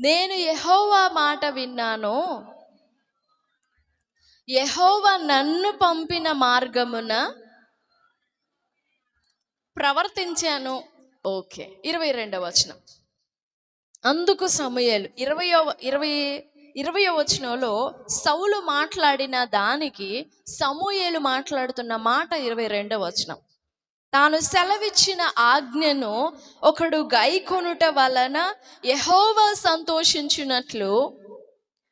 నేను యహోవా మాట విన్నాను? యహోవా నన్ను పంపిన మార్గమున ప్రవర్తించాను. ఓకే ఇరవై రెండవ వచనం. అందుకు సమయాలు ఇరవయో ఇరవై ఇరవయో వచనంలో సౌలు మాట్లాడిన దానికి సమూయేలు మాట్లాడుతున్న మాట ఇరవై రెండవ వచనం. తాను సెలవిచ్చిన ఆజ్ఞను ఒకడు గైకొనుట వలన యెహోవా సంతోషించినట్లు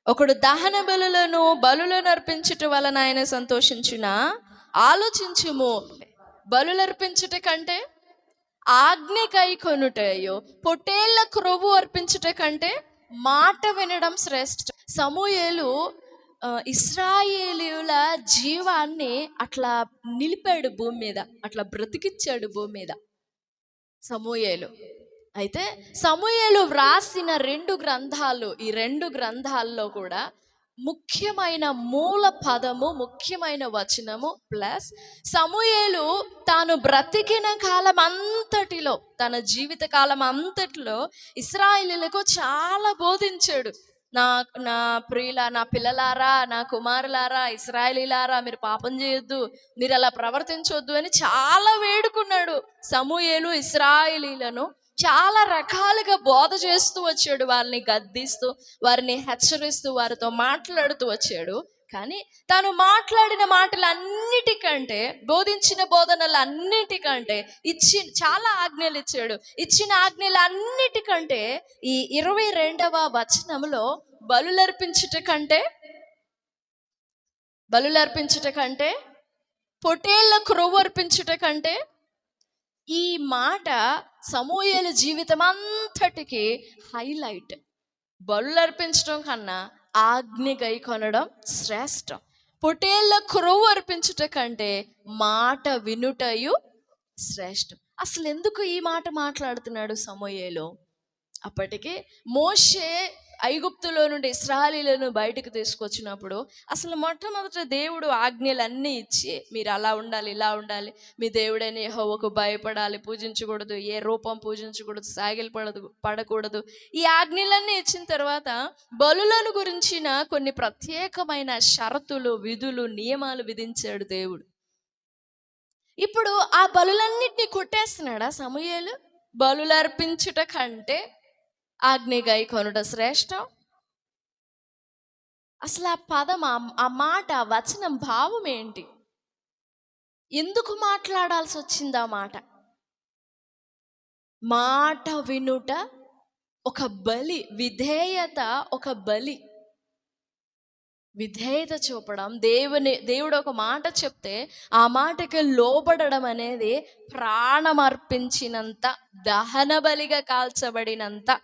ఒకడు దహన బలులను బలులను అర్పించుట వలన ఆయన సంతోషించున? ఆలోచించుము. బలులర్పించుట కంటే ఆజ్ఞ కై కొనుటయో పొట్టేళ్ళ క్రొవ్వు అర్పించుట కంటే మాట వినడం శ్రేష్ఠ. సమూహేలు ఇస్రాయేలుల జీవాన్ని అట్లా నిలిపాడు భూమి మీద అట్లా బ్రతికిచ్చాడు భూమి మీద సమూయేలు. అయితే సమూయేలు వ్రాసిన రెండు గ్రంథాలు ఈ రెండు గ్రంథాల్లో కూడా ముఖ్యమైన మూల పదము ముఖ్యమైన వచనము ప్లస్ సమూయేలు తాను బ్రతికిన కాలం అంతటిలో తన జీవిత కాలం అంతటిలో ఇస్రాయిలీలకు చాలా బోధించాడు. నా నా ప్రియుల నా పిల్లలారా నా కుమారులారా ఇస్రాయలీలారా మీరు పాపం చేయొద్దు మీరు అలా ప్రవర్తించొద్దు అని చాలా వేడుకున్నాడు. సమూయేలు ఇస్రాయిలీలను చాలా రకాలుగా బోధ చేస్తూ వచ్చాడు. వారిని గద్దిస్తూ వారిని హెచ్చరిస్తూ వారితో మాట్లాడుతూ వచ్చాడు. కానీ తాను మాట్లాడిన మాటలన్నిటికంటే బోధించిన బోధనలు అన్నిటికంటే ఇచ్చి చాలా ఆజ్ఞలు ఇచ్చాడు. ఇచ్చిన ఆజ్ఞలు అన్నిటికంటే ఈ ఇరవై రెండవ వచనంలో బలులర్పించుట కంటే బలులర్పించుట కంటే పొటేళ్ళ క్రొవ్వు అర్పించుట కంటే ఈ మాట సమూహల జీవితం అంతటికి హైలైట్. బలులర్పించడం కన్నా ఆజ్ఞ గై కొనడం శ్రేష్టం. పొటేళ్ళ క్రొవ్వు అర్పించుట కంటే మాట వినుటయు శ్రేష్టం. అసలు ఎందుకు ఈ మాట మాట్లాడుతున్నాడు సమూయేలు? అప్పటికి మోషే ఐగుప్తులో నుండి ఇస్రాయలీలను బయటకు తీసుకొచ్చినప్పుడు అసలు మొట్టమొదట దేవుడు ఆజ్ఞలన్నీ ఇచ్చి మీరు అలా ఉండాలి ఇలా ఉండాలి మీ దేవుడైన యెహోవాకు భయపడాలి పూజించకూడదు ఏ రూపం పూజించకూడదు సాగిలు పడదు పడకూడదు. ఈ ఆజ్ఞలన్నీ ఇచ్చిన తర్వాత బలులను గురించిన కొన్ని ప్రత్యేకమైన షరతులు విధులు నియమాలు విధించాడు దేవుడు. ఇప్పుడు ఆ బలులన్నిటిని కొట్టేస్తున్నాడా సమయాలు? బలులర్పించుట కంటే ఆజ్ఞగై కొనుట శ్రేష్టం. అసలు ఆ పదం ఆ- ఆ మాట ఆ వచనం భావం ఏంటి? ఎందుకు మాట్లాడాల్సి వచ్చింది ఆ మాట? మాట వినుట ఒక బలి విధేయత ఒక బలి. విధేయత చూపడం దేవుని దేవుడు ఒక మాట చెప్తే ఆ మాటకి లోబడడం అనేది ప్రాణం అర్పించినంత దహన బలిగా కాల్చబడినంత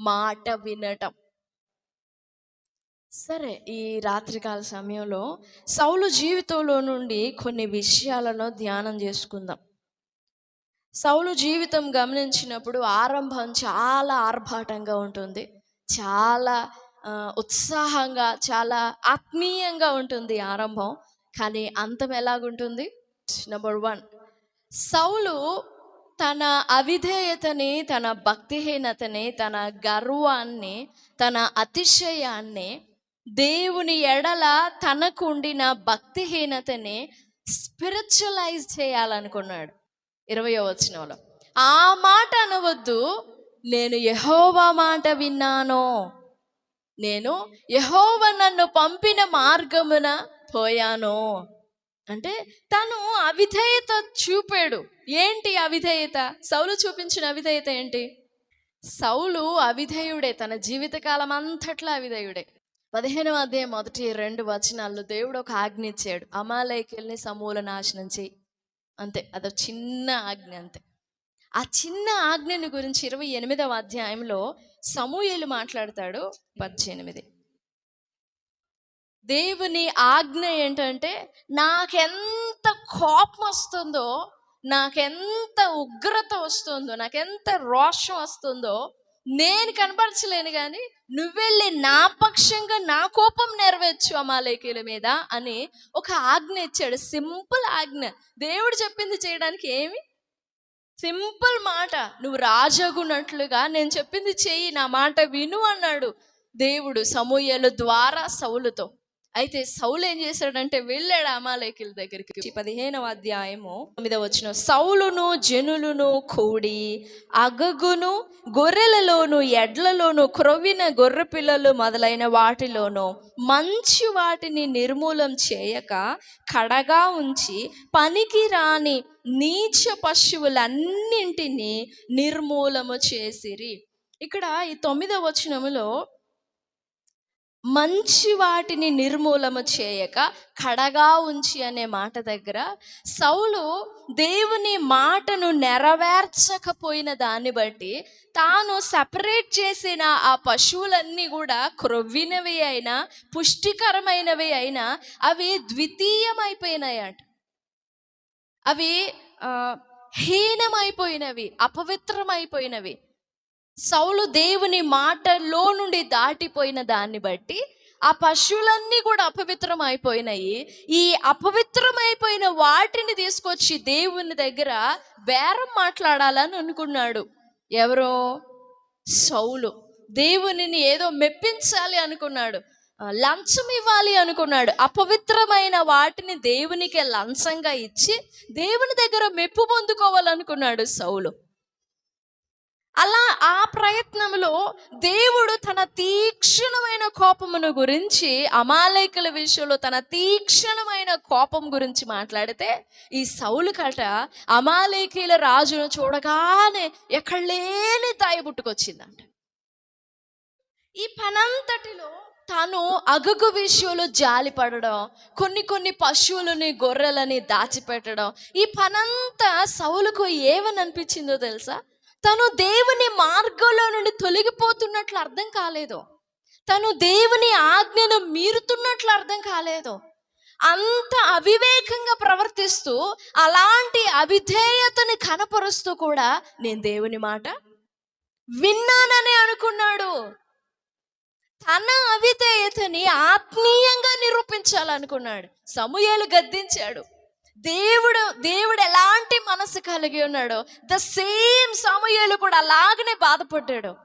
మాట వినటం. సరే ఈ రాత్రికాల సమయంలో సౌలు జీవితంలో నుండి కొన్ని విషయాలను ధ్యానం చేసుకుందాం. సౌలు జీవితం గమనించినప్పుడు ఆరంభం చాలా ఆర్భాటంగా ఉంటుంది. చాలా ఉత్సాహంగా చాలా ఆత్మీయంగా ఉంటుంది ఆరంభం. కానీ అంతం ఎలాగుంటుంది? నెంబర్ వన్ సౌలు తన అవిధేయతని తన భక్తిహీనతని తన గర్వాన్ని తన అతిశయాన్ని దేవుని ఎడల తనకు ఉండిన భక్తిహీనతని స్పిరిచువలైజ్ చేయాలనుకున్నాడు. ఇరవయో వచ్చినలో ఆ మాట అనవద్దు నేను యహోవా మాట విన్నాను. నేను యహోవ నన్ను పంపిన మార్గమున పోయాను. అంటే తను అవిధేయత చూపాడు. ఏంటి అవిధేయత? సౌలు చూపించిన అవిధేయత ఏంటి? సౌలు అవిధేయుడే తన జీవితకాలం అంతట్లో అవిధేయుడే. పదిహేనవ అదే మొదటి రెండు వచనాల్లో దేవుడు ఒక ఆజ్ఞ ఇచ్చాడు. అమాలయకుల్ని సమూల నాశనం చేయి. అంతే అదొక చిన్న ఆజ్ఞ అంతే. ఆ చిన్న ఆజ్ఞని గురించి ఇరవై ఎనిమిదవ అధ్యాయంలో సమూహలు మాట్లాడతాడు. పద్దెనిమిది. దేవుని ఆజ్ఞ ఏంటంటే నాకెంత కోపం వస్తుందో నాకెంత ఉగ్రత వస్తుందో నాకెంత రోషం వస్తుందో నేను కనపరచలేను కానీ నువ్వెళ్ళి నా పక్షంగా నా కోపం నెరవేర్చు అమాలేకీల మీద అని ఒక ఆజ్ఞ ఇచ్చాడు. సింపుల్ ఆజ్ఞ. దేవుడు చెప్పింది చేయడానికి ఏమి? సింపుల్ మాట. నువ్వు రాజగున్నట్లుగా నేను చెప్పింది చెయ్యి నా మాట విను అన్నాడు దేవుడు సమూహల ద్వారా సౌలుతో. అయితే సౌలు ఏం చేశాడంటే వెళ్ళాడు అమాలేకిల దగ్గరికి. పదిహేనవ అధ్యాయము తొమ్మిదవ వచ్చిన సౌలును జనులును కూడి అగగును గొర్రెలలోను ఎడ్లలోను క్రొవ్విన గొర్రె పిల్లలు మొదలైన వాటిలోను మంచి వాటిని నిర్మూలం చేయక కడగా ఉంచి పనికి రాని నీచ పశువులన్నింటినీ నిర్మూలము చేసిరి. ఇక్కడ ఈ తొమ్మిదవ వచనములో మంచి వాటిని నిర్మూలము చేయక కడగా ఉంచి అనే మాట దగ్గర సౌలు దేవుని మాటను నెరవేర్చకపోయిన దాన్ని బట్టి తాను సపరేట్ చేసిన ఆ పశువులన్నీ కూడా క్రొవ్వినవి అయినా పుష్టికరమైనవి అయినా అవి ద్వితీయమైపోయినాయట. అవి హీనమైపోయినవి అపవిత్రమైపోయినవి. సౌలు దేవుని మాటలో నుండి దాటిపోయిన దాన్ని బట్టి ఆ పశువులన్నీ కూడా అపవిత్రం అయిపోయినాయి. ఈ అపవిత్రమైపోయిన వాటిని తీసుకొచ్చి దేవుని దగ్గర బేరం మాట్లాడాలని అనుకున్నాడు. ఎవరో? సౌలు. దేవునిని ఏదో మెప్పించాలి అనుకున్నాడు. లంచం ఇవ్వాలి అనుకున్నాడు. అపవిత్రమైన వాటిని దేవునికి లంచంగా ఇచ్చి దేవుని దగ్గర మెప్పు పొందుకోవాలనుకున్నాడు సౌలు. అలా ఆ ప్రయత్నంలో దేవుడు తన తీక్షణమైన కోపమును గురించి అమాలేకుల విషయంలో తన తీక్షణమైన కోపం గురించి మాట్లాడితే ఈ సౌలు కట అమాలయకీల రాజును చూడగానే ఎక్కడ లేని తాయి పుట్టుకొచ్చిందంట. ఈ పనంతటిలో తను అగగు విషయంలో జాలి పడడం కొన్ని కొన్ని పశువులని గొర్రెలని దాచిపెట్టడం ఈ పనంతా సౌలుకు ఏమని అనిపించిందో తెలుసా? తను దేవుని మార్గంలో నుండి తొలగిపోతున్నట్లు అర్థం కాలేదు. తను దేవుని ఆజ్ఞను మీరుతున్నట్లు అర్థం కాలేదు. అంత అవివేకంగా ప్రవర్తిస్తూ అలాంటి అవిధేయతని కనపరుస్తూ కూడా నేను దేవుని మాట విన్నానని అనుకున్నాడు. తన అవిధేయతని ఆత్మీయంగా నిరూపించాలనుకున్నాడు. సమూహలు గద్దించాడు. దేవుడు దేవుడు ఎలాంటి మనసు కలిగి ఉన్నాడో ద సేమ్ సమయాలు కూడా అలాగనే బాధపడ్డాడు.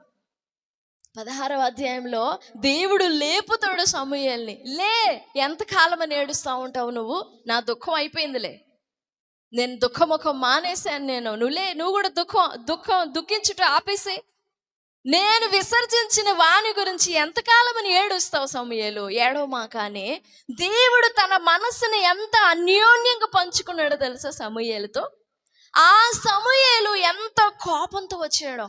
పదహారవ అధ్యాయంలో దేవుడు లేపుతాడు సమూయేల్ని. లే ఎంతకాలం అని ఏడుస్తూ ఉంటావు నువ్వు? నా దుఃఖం అయిపోయిందిలే. నేను దుఃఖముఖం మానేశాను నేను. నువ్వు లే నువ్వు కూడా దుఃఖం దుఃఖం దుఃఖించుట ఆపేసి నేను విసర్జించిన వాణి గురించి ఎంతకాలమని ఏడుస్తావు సమయలు? ఏడవమా కానీ దేవుడు తన మనసుని ఎంత అన్యోన్యంగా పంచుకున్నాడో తెలుసా సమయలతో? ఆ సమూయేలు ఎంత కోపంతో వచ్చాడో.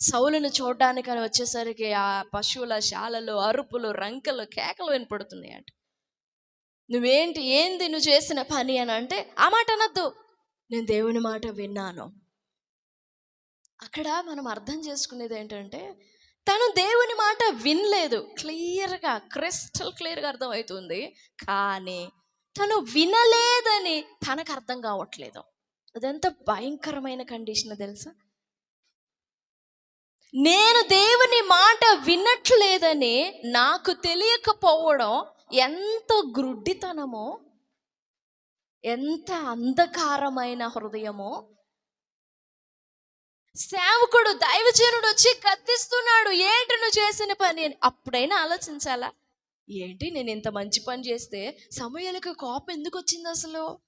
సౌలును చూడడానికని వచ్చేసరికి ఆ పశువుల శాలలు అరుపులు రంకలు కేకలు వినపడుతున్నాయి అంట నువ్వేంటి ఏంది నువ్వు చేసిన పని అని అంటే ఆ మాట అనద్దు. నేను దేవుని మాట విన్నాను. అక్కడ మనం అర్థం చేసుకునేది ఏంటంటే తను దేవుని మాట వినలేదు. క్లియర్గా క్రిస్టల్ క్లియర్గా అర్థమవుతుంది. కానీ తను వినలేదని తనకు అర్థం కావట్లేదు. అదెంత భయంకరమైన కండిషన్ తెలుసా? నేను దేవుని మాట వినట్లేదని నాకు తెలియకపోవడం ఎంత గ్రుడ్డితనమో ఎంత అంధకారమైన హృదయమో సేవకుడు దైవజనుడు వచ్చి గద్దిస్తున్నాడు ఏంటి నువ్వు చేసిన పని? అని అప్పుడైనా ఆలోచించాలా? ఏంటి నేను ఇంత మంచి పని చేస్తే సమయాలకు కోపం ఎందుకు వచ్చింది అసలు?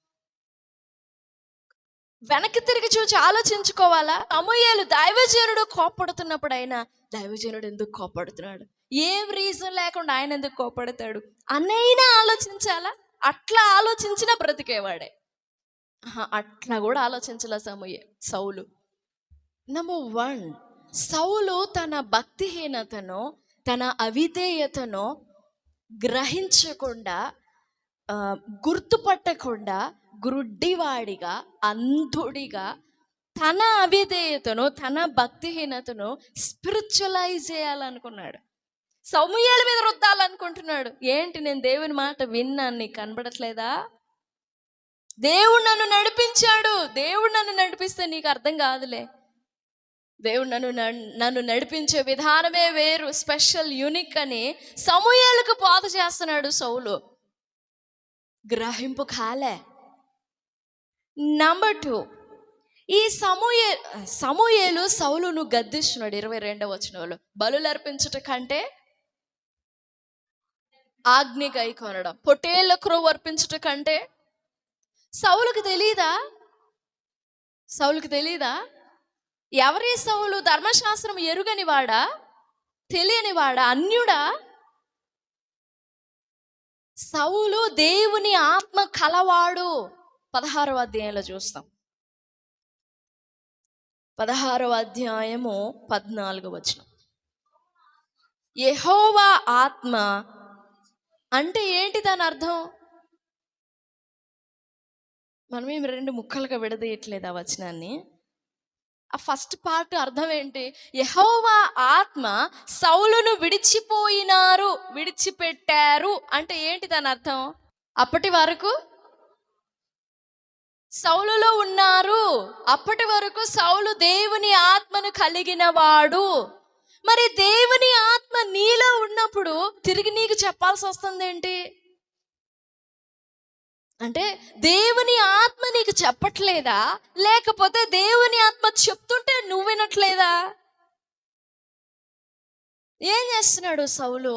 వెనక్కి తిరిగి చూసి ఆలోచించుకోవాలా? సమూహలు దైవజనుడు కోపడుతున్నప్పుడు అయినా దైవజనుడు ఎందుకు కోపడుతున్నాడు ఏం రీజన్ లేకుండా ఆయన ఎందుకు కోపడతాడు అన్నైనా ఆలోచించాలా? అట్లా ఆలోచించినా బ్రతికేవాడే. ఆహా, అట్లా కూడా ఆలోచించాల సమయ సౌలు నెంబర్ వన్ సౌలు తన భక్తిహీనతను తన అవిధేయతను గ్రహించకుండా గుర్తుపట్టకుండా గ్రుడ్డివాడిగా అంధుడిగా తన అవిధేయతను తన భక్తిహీనతను స్పిరిచువలైజ్ చేయాలనుకున్నాడు. సమూహాల మీద రుద్దాలనుకుంటున్నాడు. ఏంటి నేను దేవుని మాట విన్నాను నీకు కనబడట్లేదా? దేవుడు నన్ను నడిపించాడు. దేవుడు నన్ను నడిపిస్తే నీకు అర్థం కాదులే. దేవుడు నన్ను నన్ను నడిపించే విధానమే వేరు స్పెషల్ యూనిక్ అని సమూహాలకు బాధ చేస్తున్నాడు సౌలు. గ్రహింపు కాలే. నంబర్ టూ ఈ సమూహే సమూహేలు సౌలును గద్దిస్తున్నాడు ఇరవై రెండవ వచ్చిన వాళ్ళు బలులు అర్పించుట కంటే ఆజ్ఞ కొనడం. పొట్టేళ్ళ క్రో అర్పించట కంటే సౌలుకు తెలీదా? సౌలుకు తెలీదా? ఎవరి సౌలు ధర్మశాస్త్రం ఎరుగని వాడా? అన్యుడా? సౌలు దేవుని ఆత్మ కలవాడు. పదహారవ అధ్యాయంలో చూస్తాం. పదహారవ అధ్యాయము పద్నాలుగు వచనం. యహోవా ఆత్మ అంటే ఏంటి దాని అర్థం? మనం రెండు ముక్కలుగా విడదీయట్లేదు ఆ వచనాన్ని. ఆ ఫస్ట్ పార్ట్ అర్థం ఏంటి యహోవా ఆత్మ సౌలును విడిచిపోయినారు విడిచిపెట్టారు అంటే ఏంటి దాని అర్థం? అప్పటి వరకు సౌలులో ఉన్నారు. అప్పటి వరకు సౌలు దేవుని ఆత్మను కలిగిన వాడు. మరి దేవుని ఆత్మ నీలో ఉన్నప్పుడు తిరిగి నీకు చెప్పాల్సి వస్తుంది ఏంటి అంటే దేవుని ఆత్మ నీకు చెప్పట్లేదా? లేకపోతే దేవుని ఆత్మ చెప్తుంటే నువ్వు వినట్లేదా? ఏం చేస్తున్నాడు సౌలు?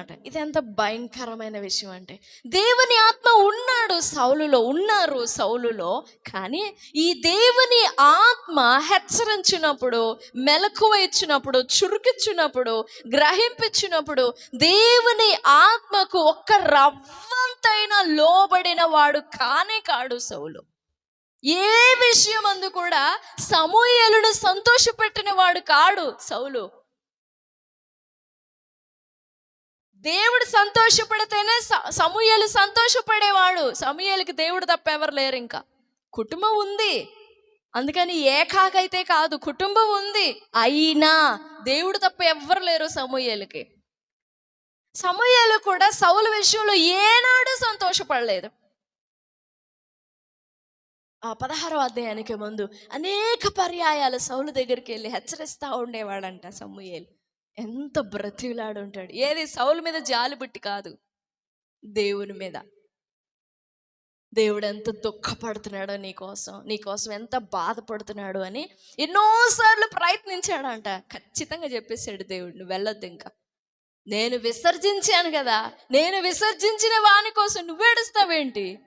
అనమాట ఇది ఎంత భయంకరమైన విషయం అంటే దేవుని ఆత్మ ఉన్నాడు సౌలులో ఉన్నారు సౌలులో కానీ ఈ దేవుని ఆత్మ హెచ్చరించినప్పుడు మెలకువ ఇచ్చినప్పుడు చురుకిచ్చినప్పుడు గ్రహింపించినప్పుడు దేవుని ఆత్మకు ఒక్క రవ్వంతైనా లోబడిన వాడు కానే కాడు సౌలు. ఏ విషయం అందు కూడా సమూహలను సంతోషపెట్టిన వాడు కాడు సౌలు. దేవుడు సంతోషపడితేనే సమూహలు సంతోషపడేవాడు. సమూహలకి దేవుడు తప్ప ఎవరు లేరు ఇంకా. కుటుంబం ఉంది. అందుకని ఏకాకైతే కాదు కుటుంబం ఉంది. అయినా దేవుడు తప్ప ఎవ్వరు లేరు సమూహలకి సమూహలు కూడా సౌల విషయంలో ఏనాడు సంతోషపడలేదు. ఆ పదహారో అధ్యాయానికి ముందు అనేక పర్యాయాలు సౌలు దగ్గరికి వెళ్ళి హెచ్చరిస్తూ ఉండేవాడంట సమూహలు ఎంత బ్రతిలాడు ఉంటాడు ఏది సౌలు మీద జాలి బుట్టి కాదు. దేవుని మీద. దేవుడు ఎంత దుఃఖపడుతున్నాడో నీకోసం నీకోసం ఎంత బాధపడుతున్నాడు అని ఎన్నోసార్లు ప్రయత్నించాడంట. ఖచ్చితంగా చెప్పేశాడు దేవుడు నువ్వు వెళ్ళొద్దు ఇంకా. నేను విసర్జించాను కదా నేను విసర్జించిన వాని కోసం నువ్వేడుస్తావేంటి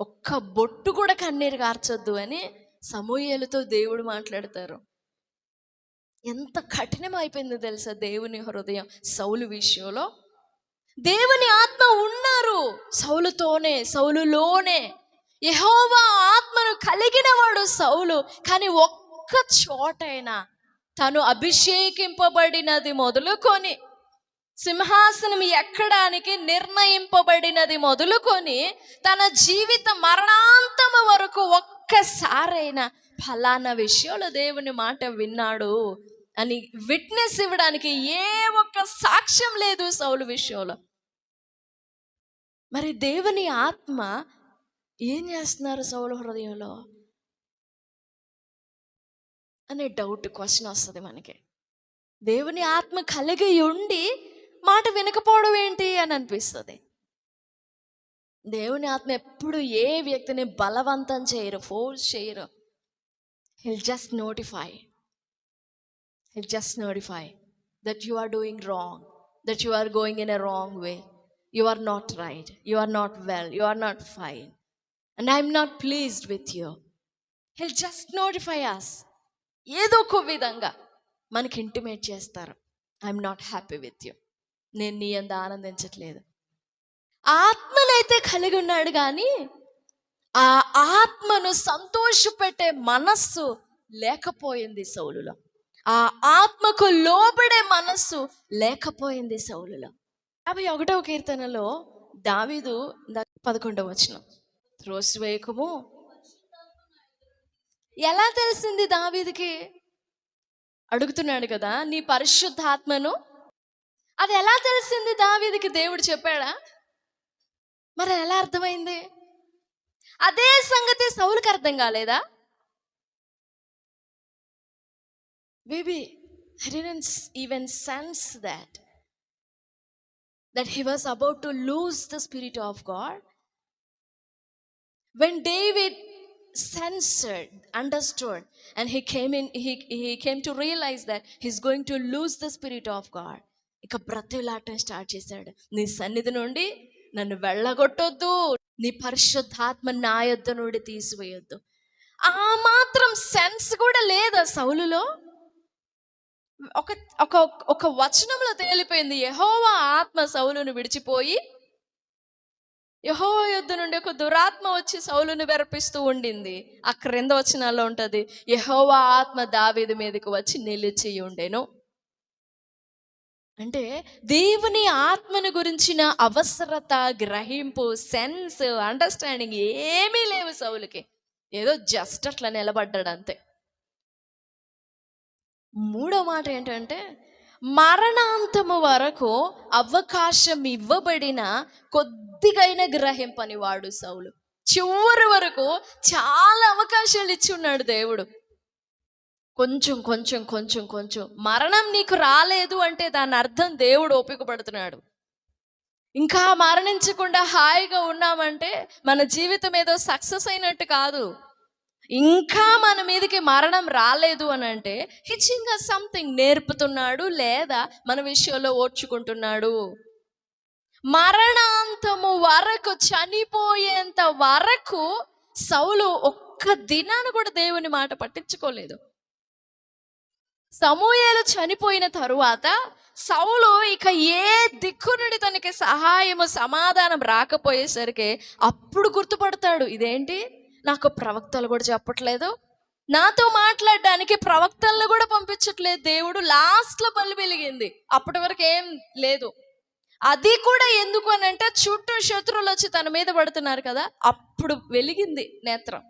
ఒక్క బొట్టు కూడా కన్నీరు కార్చొద్దు అని సమూహలతో దేవుడు మాట్లాడతారు. ఎంత కఠినమైపోయింది తెలుసా దేవుని హృదయం సౌలు విషయంలో? దేవుని ఆత్మ ఉన్నారు సౌలుతోనే సౌలులోనే. యహోవా ఆత్మను కలిగిన వాడు సౌలు కానీ ఒక్క చోటైనా తను అభిషేకింపబడినది మొదలుకొని సింహాసనం ఎక్కడానికి నిర్ణయింపబడినది మొదలుకొని తన జీవిత మరణాంతము వరకు ఒక్కసారైనా ఫలానా విషయంలో దేవుని మాట విన్నాడు. అని విట్నెస్ ఇవ్వడానికి ఏ ఒక్క సాక్ష్యం లేదు సౌలు విషయంలో. మరి దేవుని ఆత్మ ఏం చేస్తున్నారు సౌలు హృదయంలో? అనే డౌట్ క్వశ్చన్ వస్తుంది మనకి. దేవుని ఆత్మ కలిగి ఉండి మాట వినకపోవడం ఏంటి అని అనిపిస్తుంది. దేవుని ఆత్మ ఎప్పుడు ఏ వ్యక్తిని బలవంతం చేయరు ఫోర్స్ చేయరు. He'll just notify It just notify that you are doing wrong, that you are going in a wrong way. You are not right. You are not well. You are not fine. And I'm not pleased with you. He'll just notify us. ఏదో ఒక విధంగా మనకి intimate చేస్తారు I'm not happy with you నేను నీ అంత ఆనందించట్లేదు ఆత్మనైతే కలిగి ఉన్నాడు కానీ ఆ ఆత్మను సంతోషపెట్టే మనస్సు లేకపోయింది సౌలులో ఆ ఆత్మకు లోబడే మనస్సు లేకపోయింది సౌలులో. యాభై ఒకటవ కీర్తనలో దావీదు పదకొండవ వచనం. త్రోసివేయకము ఎలా తెలిసింది దావీదికి? అడుగుతున్నాడు కదా నీ పరిశుద్ధాత్మను. అది ఎలా తెలిసింది దావీదికి? దేవుడు చెప్పాడా? మరి ఎలా అర్థమైంది? అదే సంగతి సౌలుకి అర్థం కాలేదా? Maybe I didn't even sense that that he was about to lose the spirit of God. When David censored, understood, and he came in, he, he came to realize that he's going to lose the spirit of God. ఇక బ్రతిలాటం start చేశాడు నీ సన్నిధి నుండి నన్ను వెళ్ళగొట్టొద్దు నీ పరిశుద్ధాత్మ నా యొద్ద నుండి తీసివేయొద్దు ఆ మాత్రం సెన్స్ కూడా లేదా సౌలులో ఒక ఒక ఒక వచనంలో తేలిపోయింది. యహోవా ఆత్మ సౌలును విడిచిపోయి యహోవ యుద్ధ నుండి ఒక దురాత్మ వచ్చి సౌలును వెరపిస్తూ ఉండింది. ఆ క్రింద వచనాల్లో ఉంటుంది యహోవా ఆత్మ దావీదు మీదకి వచ్చి నిలిచి ఉండేను. అంటే దేవుని ఆత్మను గురించిన అవసరత గ్రహింపు సెన్స్ అండర్స్టాండింగ్ ఏమీ లేవు సౌలుకి. ఏదో జస్ట్ అట్లా నిలబడ్డాడు అంతే. మూడో మాట ఏంటంటే మరణాంతము వరకు అవకాశం ఇవ్వబడిన కొద్దిగైన గ్రహింపని వాడు సౌలు. చివరి వరకు చాలా అవకాశాలు ఇచ్చి ఉన్నాడు దేవుడు. కొంచెం కొంచెం కొంచెం కొంచెం. మరణం నీకు రాలేదు అంటే దాని అర్థం దేవుడు ఓపికపడుతున్నాడు ఇంకా మరణించకుండా హాయిగా ఉన్నామంటే మన జీవితం ఏదో సక్సెస్ అయినట్టు కాదు. ఇంకా మన మీదకి మరణం రాలేదు అని అంటే హిచ్చింగ్ సంథింగ్ నేర్పుతున్నాడు లేదా మన విషయంలో ఓర్చుకుంటున్నాడు. మరణాంతము వరకు చనిపోయేంత వరకు సౌలు ఒక్క దినాన్ని కూడా దేవుని మాట పట్టించుకోలేదు. సమూహలు చనిపోయిన తరువాత సౌలు ఇక ఏ దిక్కు నుండి తనకి సహాయము సమాధానం రాకపోయేసరికి అప్పుడు గుర్తుపడతాడు. ఇదేంటి? నాకు ప్రవక్తలు కూడా చెప్పట్లేదు. నాతో మాట్లాడడానికి ప్రవక్తలను కూడా పంపించట్లేదు. దేవుడు లాస్ట్లో పని వెలిగింది. అప్పటి వరకు ఏం లేదు. అది కూడా ఎందుకు అని అంటే చుట్టూ శత్రువులు వచ్చి తన మీద పడుతున్నారు కదా అప్పుడు వెలిగింది నేత్రం.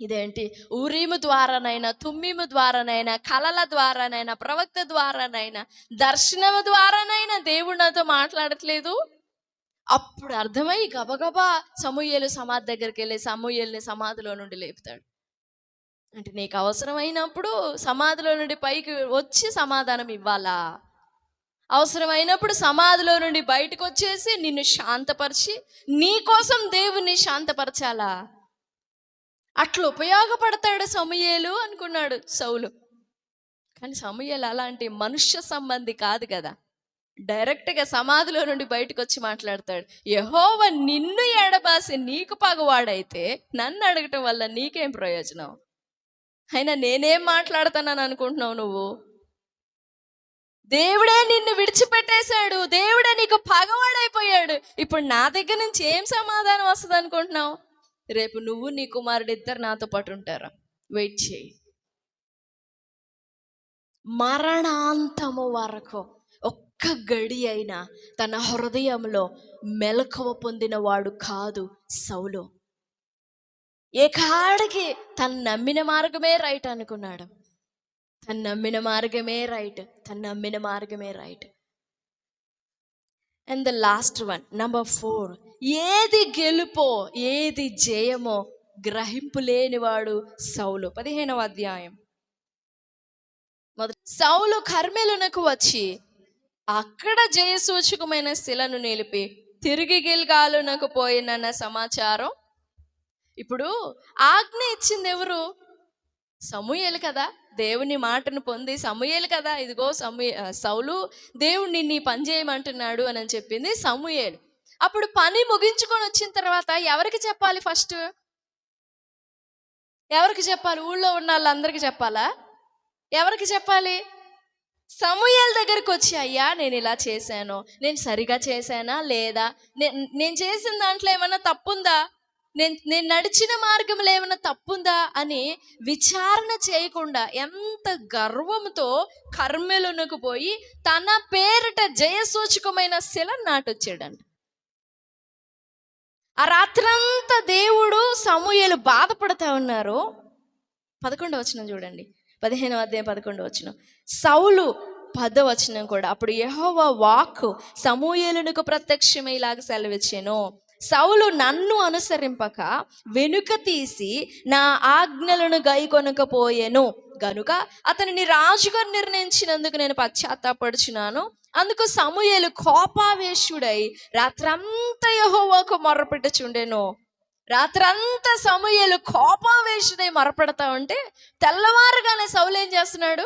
ఇదేంటి? ఊరీము ద్వారానైనా తుమ్మిము ద్వారానైనా కలల ద్వారానైనా ప్రవక్త ద్వారానైనా దర్శనము ద్వారానైనా దేవుడు నాతో మాట్లాడట్లేదు. అప్పుడు అర్థమై గబగబా సమూహలు సమాధి దగ్గరికి వెళ్ళి సమూహల్ని సమాధిలో నుండి లేపుతాడు. అంటే నీకు అవసరమైనప్పుడు సమాధిలో నుండి పైకి వచ్చి సమాధానం ఇవ్వాలా? అవసరమైనప్పుడు సమాధిలో నుండి బయటకు వచ్చేసి నిన్ను శాంతపరిచి నీ కోసం దేవుణ్ణి శాంతపరచాలా? అట్లా ఉపయోగపడతాడు సమూహలు అనుకున్నాడు సౌలు. కానీ సమూహలు అలాంటి మనుష్య సంబంధి కాదు కదా. డైరెక్ట్గా సమాధిలో నుండి బయటకు వచ్చి మాట్లాడతాడు. యహోవ నిన్ను ఎడబాసి నీకు పగవాడైతే నన్ను అడగటం వల్ల నీకేం ప్రయోజనం? అయినా నేనేం మాట్లాడుతున్నాను అనుకుంటున్నావు నువ్వు? దేవుడే నిన్ను విడిచిపెట్టేశాడు. దేవుడే నీకు పగవాడైపోయాడు. ఇప్పుడు నా దగ్గర నుంచి ఏం సమాధానం వస్తుంది అనుకుంటున్నావు? రేపు నువ్వు నీ కుమారుడు ఇద్దరు నాతో పాటు ఉంటారా. వెయిట్ చేయి. మరణాంతము వరకు ఒక్క గడి అయినా తన హృదయంలో మెలకువ పొందినవాడు కాదు సౌలు. ఏ కాడికి తను నమ్మిన మార్గమే రైట్ అనుకున్నాడు. తను నమ్మిన మార్గమే రైట్ తను నమ్మిన మార్గమే right. And the last one number four ఏది గెలుపో ఏది జయమో గ్రహింపు లేనివాడు సౌలు. పదిహేనవ అధ్యాయం. మొదటి సౌలు కర్మెలునకు వచ్చి అక్కడ జయసూచకమైన శిలను నిలిపి తిరిగి గిల్గాలునకు పోయినన్న సమాచారం? ఇప్పుడు ఆజ్ఞ ఇచ్చింది ఎవరు? సమూయేలు కదా. దేవుని మాటను పొంది సమూయేలు కదా. ఇదిగో సమూ సౌలు దేవుడిని నీ పని చేయమంటున్నాడు అని చెప్పింది సమూయేలు. అప్పుడు పని ముగించుకొని వచ్చిన తర్వాత ఎవరికి చెప్పాలి ఫస్ట్? ఎవరికి చెప్పాలి? ఊళ్ళో ఉన్న వాళ్ళందరికీ చెప్పాలా? ఎవరికి చెప్పాలి? సమూయేల దగ్గరకు వచ్చి అయ్యా నేను ఇలా చేశాను. నేను సరిగా చేశానా? లేదా? నేను నేను చేసిన దాంట్లో ఏమైనా తప్పుందా? నేను నేను నడిచిన మార్గంలో ఏమైనా తప్పుందా? అని విచారణ చేయకుండా ఎంత గర్వంతో కర్మెలునకు పోయి తన పేరిట జయసూచకమైన శిలను నాటొచ్చాడంట. ఆ రాత్రంతా దేవుడు సమూహలు బాధపడతా ఉన్నారు. పదకొండవచనం చూడండి. పదిహేను అధ్యాయం పదకొండు వచ్చిన సౌలు పదవచనం కూడా అప్పుడు యహోవ వాక్ సమూయేలునకు ప్రత్యక్షమై ఇలాగ సెలవిచ్చాను. సౌలు నన్ను అనుసరింపక వెనుక తీసి నా ఆజ్ఞలను గైకొనకపోయెను. గనుక అతనిని రాజుగా నిర్ణయించినందుకు నేను పశ్చాత్తాపడుచున్నాను. అందుకు సమూయేలు కోపావేశుడై రాత్రంతా యహోవాకు మొర్రపెట్టుచుండెను రాత్రంతా సమూయేలు కోపావేశుడై మరపడతా ఉంటే తెల్లవారుగానే సౌలు ఏం చేస్తున్నాడు?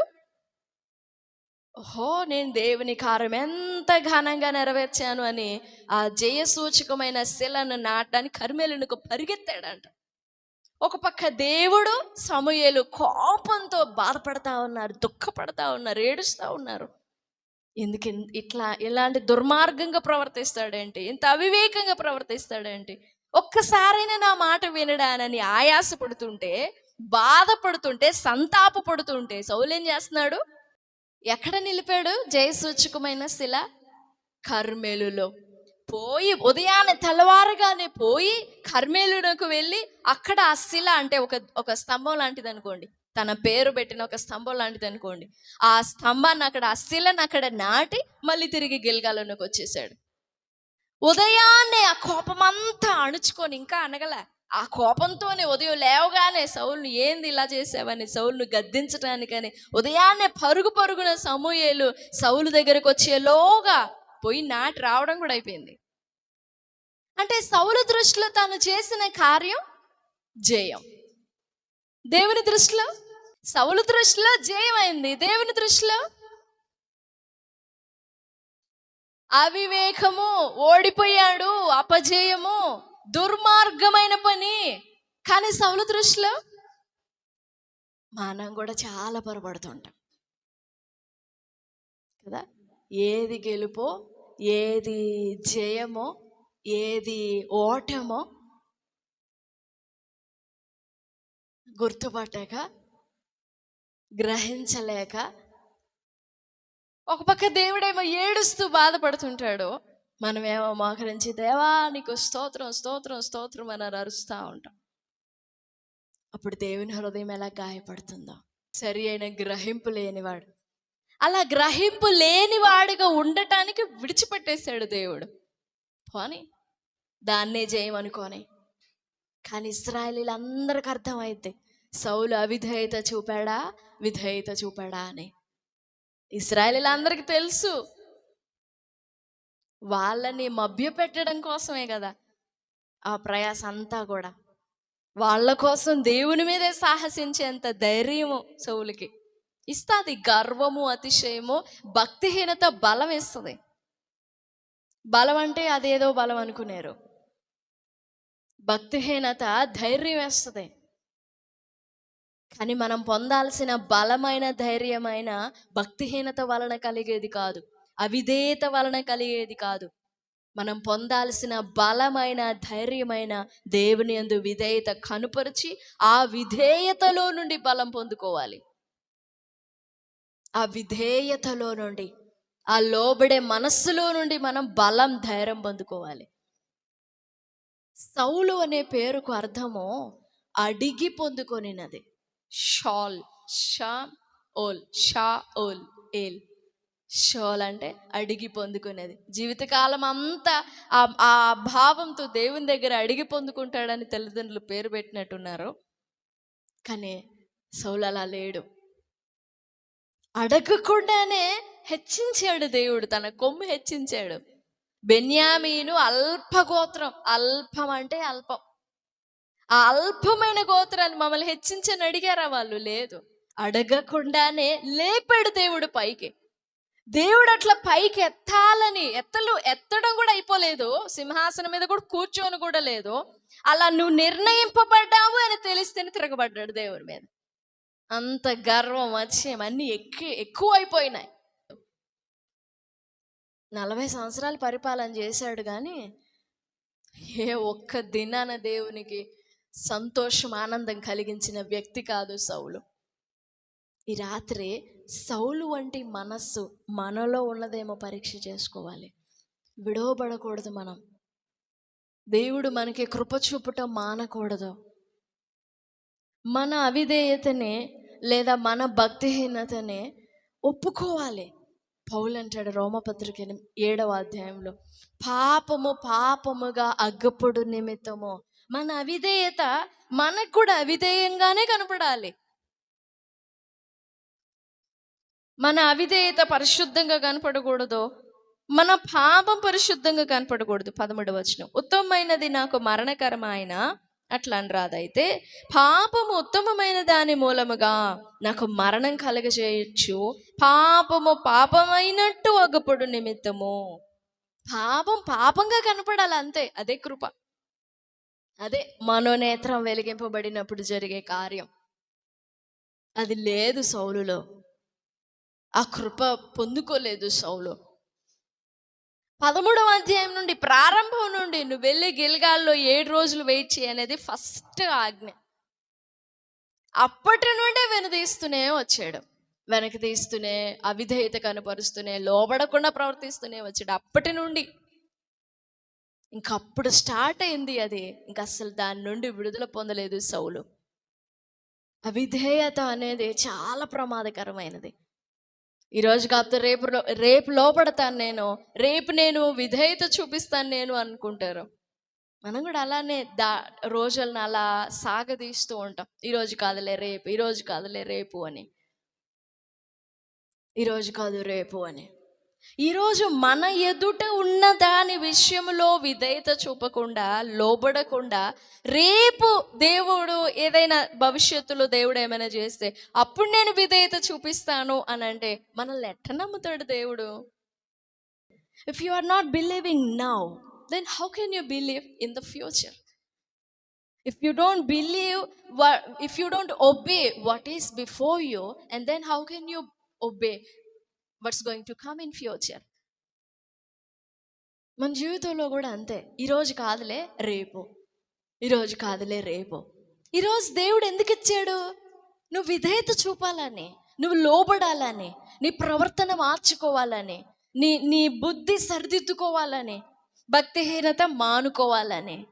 ఓహో నేను దేవుని కార్యం ఎంత ఘనంగా నెరవేర్చాను అని ఆ జయ సూచకమైన శిలను నాటడానికి కర్మేలునికి పరిగెత్తాడంట. ఒక పక్క దేవుడు సమయలు కోపంతో బాధపడతా ఉన్నారు దుఃఖపడతా ఉన్నారు ఏడుస్తూ ఉన్నారు. ఎందుకు ఇట్లా ఇలాంటి దుర్మార్గంగా ప్రవర్తిస్తాడేంటి ఇంత అవివేకంగా ప్రవర్తిస్తాడేంటి ఒక్కసారైనా నా మాట వినడానని ఆయాసపడుతుంటే బాధపడుతుంటే సంతాప పడుతుంటే సౌలేం చేస్తున్నాడు? ఎక్కడ నిలిపాడు? జయసూచకమైన శిల కర్మేలులో. పోయి ఉదయాన్నే తెల్లవారుగానే పోయి కర్మేలునకు వెళ్ళి అక్కడ ఆ శిల అంటే ఒక ఒక స్తంభం లాంటిది అనుకోండి. తన పేరు పెట్టిన ఒక స్తంభం లాంటిది అనుకోండి. ఆ స్తంభాన్ని అక్కడ ఆ శిలను అక్కడ నాటి మళ్ళీ తిరిగి గిల్గాలోనికి వచ్చేసాడు ఉదయాన్నే ఆ కోపం అంతా అణుచుకొని ఇంకా అనగల ఆ కోపంతోనే ఉదయం లేవగానే సౌలును ఏంది ఇలా చేసావని? సౌలును గద్దించడానికని ఉదయాన్నే పరుగు పరుగున సమూయేలు సౌలు దగ్గరకు వచ్చేలోగా పోయి నాటి రావడం కూడా అయిపోయింది. అంటే సౌలు దృష్టిలో తాను చేసిన కార్యం జయం. దేవుని దృష్టిలో? సౌలు దృష్టిలో జయమైంది. దేవుని దృష్టిలో? అవివేకము ఓడిపోయాడు అపజయము దుర్మార్గమైన పని. కానీ సౌలు దృష్టిలో మనం కూడా చాలా పొరపడుతుంటాం. కదా? ఏది గెలుపో ఏది జయమో ఏది ఓటమో గుర్తుపట్టక గ్రహించలేక ఒక పక్క దేవుడేమో ఏడుస్తూ బాధపడుతుంటాడు మనమేమో మోకరించి దేవా నీకు స్తోత్రం స్తోత్రం స్తోత్రం అని అరుస్తూ ఉంటాం. అప్పుడు దేవుని హృదయం ఎలా గాయపడుతుందో. సరి అయిన గ్రహింపు లేనివాడు. అలా గ్రహింపు లేనివాడుగా ఉండటానికి విడిచిపెట్టేశాడు దేవుడు. పోనీ దాన్నే చేయమనుకోని కానీ ఇస్రాయలీలందరికీ అర్థమైంది సౌలు అవిధేయత చూపాడా? విధేయత చూపాడా అని. ఇస్రాయలీలందరికీ తెలుసు. వాళ్ళని మభ్యపెట్టడం కోసమే కదా. ఆ ప్రయాస అంతా కూడా. వాళ్ళ కోసం దేవుని మీదే సాహసించేంత ధైర్యము చెవులకి ఇస్తుంది గర్వము అతిశయము భక్తిహీనత బలం ఇస్తుంది. బలం అంటే అదేదో బలం అనుకునేరు. భక్తిహీనత ధైర్యం వేస్తుంది కానీ మనం పొందాల్సిన బలమైన ధైర్యమైన భక్తిహీనత వలన కలిగేది కాదు. అవిధేయత వలన కలిగేది కాదు. మనం పొందాల్సిన బలమైన ధైర్యమైన దేవుని యందు విధేయత కనుపరిచి ఆ విధేయతలో నుండి బలం పొందుకోవాలి. ఆ విధేయతలో నుండి ఆ లోబడే మనస్సులో నుండి మనం బలం ధైర్యం పొందుకోవాలి. సౌలు అనే పేరుకు అర్థము అడిగి పొందుకొనినది. షాల్ షా ఓల్ షా ఓల్ ఏల్. షోల్ అంటే అడిగి పొందుకునేది. జీవితకాలం అంతా ఆ ఆ భావంతో దేవుని దగ్గర అడిగి పొందుకుంటాడని తల్లిదండ్రులు పేరు పెట్టినట్టున్నారు. కానీ సౌలు అలా లేడు. అడగకుండానే హెచ్చించాడు దేవుడు తన కొమ్ము హెచ్చించాడు. బెన్యామీను అల్పగోత్రం అల్పం అంటే అల్పం. ఆ అల్పమైన గోత్రాన్ని మమ్మల్ని హెచ్చించని అడిగారా వాళ్ళు? లేదు. అడగకుండానే లేపాడు దేవుడు పైకి. దేవుడు అట్లా పైకి ఎత్తాలని ఎత్తలు ఎత్తడం కూడా అయిపోలేదు. సింహాసనం మీద కూడా కూర్చొని కూడా లేదు. అలా నువ్వు నిర్ణయింపబడ్డావు అని తెలిస్తేనే తిరగబడ్డాడు దేవుడి మీద. అంత గర్వం అతిశయం అన్ని ఎక్కువ ఎక్కువ అయిపోయినాయి. నలభై సంవత్సరాలు పరిపాలన చేశాడు కానీ ఏ ఒక్క దినాన దేవునికి సంతోషం ఆనందం కలిగించిన వ్యక్తి కాదు సౌలు. ఈ రాత్రి సౌలు వంటి మనస్సు మనలో ఉన్నదేమో పరీక్ష చేసుకోవాలి. విడవబడకూడదు మనం. దేవుడు మనకి కృప చూపటం మానకూడదు. మన అవిధేయతని లేదా మన భక్తిహీనతని ఒప్పుకోవాలి. పౌలు అంటాడు రోమపత్రిక ఏడవ అధ్యాయంలో పాపము పాపముగా అగ్గప్పుడు నిమిత్తము మన అవిధేయత మనకు కూడా అవిధేయంగానే కనపడాలి. మన అవిధేయత పరిశుద్ధంగా కనపడకూడదు. మన పాపం పరిశుద్ధంగా కనపడకూడదు పదమూడవ వచనం. ఉత్తమమైనది నాకు మరణకరమైన అట్లా అని రాదైతే పాపము ఉత్తమమైన దాని మూలముగా నాకు మరణం కలగజేయచ్చు. పాపము పాపమైనట్టు ఒకప్పుడు నిమిత్తము. పాపం పాపంగా కనపడాలి అంతే అదే కృప. అదే మనోనేత్రం వెలిగింపబడినప్పుడు జరిగే కార్యం. అది లేదు సౌలులో. ఆ కృప పొందుకోలేదు సౌలు. పదమూడవ అధ్యాయం నుండి ప్రారంభం నుండి నువ్వు వెళ్ళి గిల్గాల్లో ఏడు రోజులు వెయిట్ చేయి అనేది ఫస్ట్ ఆజ్ఞ. అప్పటి నుండే వెనుదీస్తూనే వచ్చాడు. వెనక్కి తీస్తూనే అవిధేయత కనపరుస్తూనే లోబడకుండా ప్రవర్తిస్తూనే వచ్చాడు. అప్పటి నుండి ఇంకప్పుడు స్టార్ట్ అయింది అది. ఇంక అసలు దాని నుండి విడుదల పొందలేదు సౌలు. అవిధేయత అనేది చాలా ప్రమాదకరమైనది. ఈరోజు కాకపోతే రేపు రేపు లోపడతాను నేను. రేపు నేను విధేయత చూపిస్తాను నేను అనుకుంటారు. మనం కూడా అలానే దా రోజులను అలా సాగదీస్తూ ఉంటాం. ఈరోజు కాదులే రేపు ఈరోజు కాదులే రేపు అని. ఈరోజు కాదు రేపు అని. ఈరోజు మన ఎదుట ఉన్న దాని విషయంలో విధేయత చూపకుండా లోబడకుండా రేపు దేవుడు ఏదైనా భవిష్యత్తులో దేవుడు ఏమైనా చేస్తే అప్పుడు నేను విధేయత చూపిస్తాను అని అంటే మనల్ని ఎట్ట నమ్ముతాడు దేవుడు? If you are not believing now then how can you believe in the future if you don't believe if you don't obey what is before you and then how can you obey what's going to come in future మన జీవితంలో కూడా అంతే. ఈరోజు కాదులే రేపు. ఈరోజు కాదులే రేపు. ఈరోజు దేవుడు ఎందుకు ఇచ్చాడు? నువ్వు విధేయత చూపాలని నువ్వు లోబడాలని నీ ప్రవర్తన మార్చుకోవాలని నీ నీ బుద్ధి సరిదిద్దుకోవాలని భక్తిహీనత మానుకోవాలని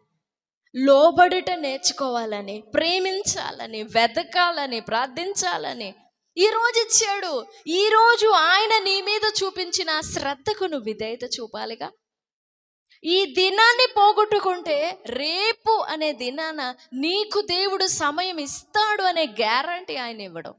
లోబడుట నేర్చుకోవాలని ప్రేమించాలని వెతకాలని ప్రార్థించాలని ఈ రోజు ఇచ్చాడు. ఈ రోజు ఆయన నీ మీద చూపించిన శ్రద్ధకు నువ్వు విధేయత చూపాలిగా. ఈ దినాన్ని పోగొట్టుకుంటే రేపు అనే దినాన నీకు దేవుడు సమయం ఇస్తాడు అనే గ్యారంటీ ఆయన ఇవ్వడం.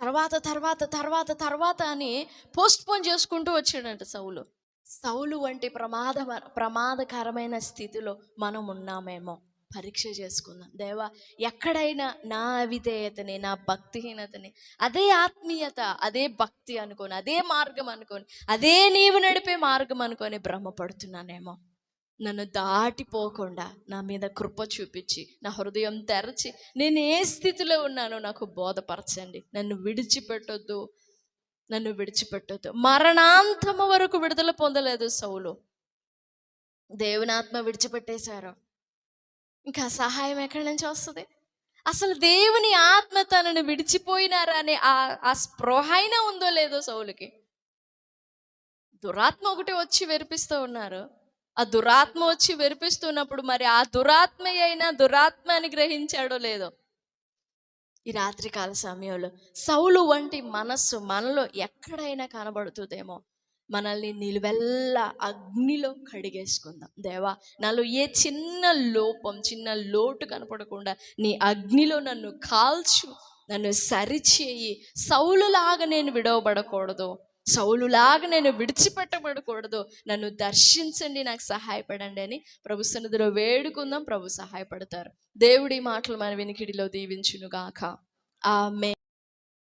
తర్వాత తర్వాత తర్వాత తర్వాత అని పోస్ట్ పోన్ చేసుకుంటూ వచ్చాడంట సౌలు. సౌలు వంటి ప్రమాద ప్రమాదకరమైన స్థితిలో మనం ఉన్నామేమో పరీక్ష చేసుకుందాం. దేవా ఎక్కడైనా నా అవిధేయతని నా భక్తిహీనతని అదే ఆత్మీయత అదే భక్తి అనుకోని అదే మార్గం అనుకోని అదే నీవు నడిపే మార్గం అనుకొని భ్రమపడుతున్నానేమో. నన్ను దాటిపోకుండా నా మీద కృప చూపించి నా హృదయం తెరచి నేను ఏ స్థితిలో ఉన్నానో నాకు బోధపరచండి. నన్ను విడిచిపెట్టొద్దు నన్ను విడిచిపెట్టొద్దు. మరణాంతము వరకు విడుదల పొందలేదు సౌలు. దేవునాత్మ విడిచిపెట్టేశారు. ఇంకా సహాయం ఎక్కడి నుంచి వస్తుంది? అసలు దేవుని ఆత్మ తనను విడిచిపోయినారా అనే ఆ ఆ స్పృహ అయినా ఉందో లేదో సౌలుకి? దురాత్మ ఒకటి వచ్చి వెరిపిస్తూ ఉన్నారు. ఆ దురాత్మ వచ్చి వెరిపిస్తున్నప్పుడు మరి ఆ దురాత్మ అయినా దురాత్మ అని గ్రహించాడో లేదో? ఈ రాత్రికాల సమయంలో సౌలు వంటి మనస్సు మనలో ఎక్కడైనా కనబడుతుందేమో? మనల్ని నిలువెల్లా అగ్నిలో కడిగేసుకుందాం. దేవా నాలో ఏ చిన్న లోపం చిన్న లోటు కనపడకుండా నీ అగ్నిలో నన్ను కాల్చు నన్ను సరిచేయి. సౌలులాగా నేను విడవబడకూడదు. సౌలులాగా నేను విడిచిపెట్టబడకూడదు. నన్ను దర్శించండి నాకు సహాయపడండి అని ప్రభు సన్నిధిలో వేడుకుందాం. ప్రభు సహాయపడతారు. దేవుడి మాటలు మన వినికిడిలో దీవించునుగాక. ఆమె